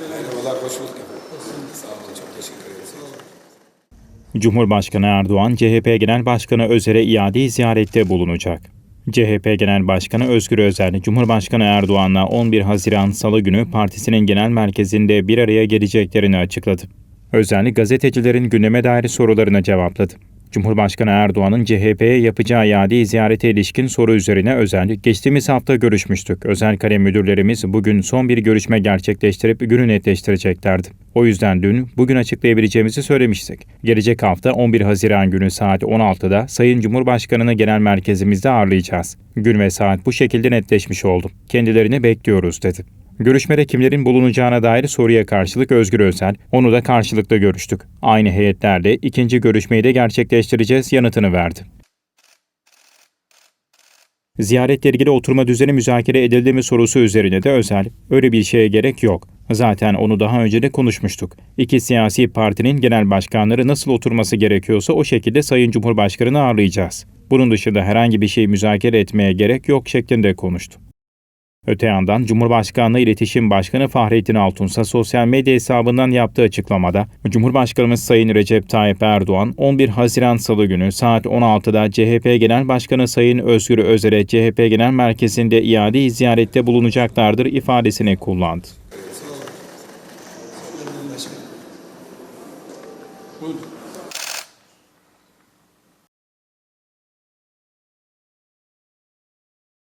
Merhabalar, hoş bulduk efendim. Sağ olun, çok teşekkür ederiz. Cumhurbaşkanı Erdoğan, CHP Genel Başkanı Özer'e iade ziyarette bulunacak. CHP Genel Başkanı Özgür Özel, Cumhurbaşkanı Erdoğan'la 11 Haziran Salı günü partisinin genel merkezinde bir araya geleceklerini açıkladı. Özel, gazetecilerin gündeme dair sorularına cevapladı. Cumhurbaşkanı Erdoğan'ın CHP'ye yapacağı iade ziyarete ilişkin soru üzerine Özel, geçtiğimiz hafta görüşmüştük. Özel kalem müdürlerimiz bugün son bir görüşme gerçekleştirip günü netleştireceklerdi. O yüzden dün bugün açıklayabileceğimizi söylemiştik. Gelecek hafta 11 Haziran günü saat 16'da Sayın Cumhurbaşkanı'nı genel merkezimizde ağırlayacağız. Gün ve saat bu şekilde netleşmiş oldu. Kendilerini bekliyoruz dedi. Görüşmede kimlerin bulunacağına dair soruya karşılık Özgür Özel, onu da karşılıklı görüştük. Aynı heyetlerde ikinci görüşmeyi de gerçekleştireceğiz yanıtını verdi. Ziyaretle ilgili oturma düzeni müzakere edildi mi sorusu üzerine de Özel, öyle bir şeye gerek yok. Zaten onu daha önce de konuşmuştuk. İki siyasi partinin genel başkanları nasıl oturması gerekiyorsa o şekilde Sayın Cumhurbaşkanı'nı ağırlayacağız. Bunun dışında herhangi bir şey müzakere etmeye gerek yok şeklinde konuştu. Öte yandan Cumhurbaşkanlığı İletişim Başkanı Fahrettin Altunsa sosyal medya hesabından yaptığı açıklamada Cumhurbaşkanımız Sayın Recep Tayyip Erdoğan 11 Haziran Salı günü saat 16'da CHP Genel Başkanı Sayın Özgür Özel'e CHP Genel Merkezi'nde iade ziyarette bulunacaklardır ifadesini kullandı. Buyurun.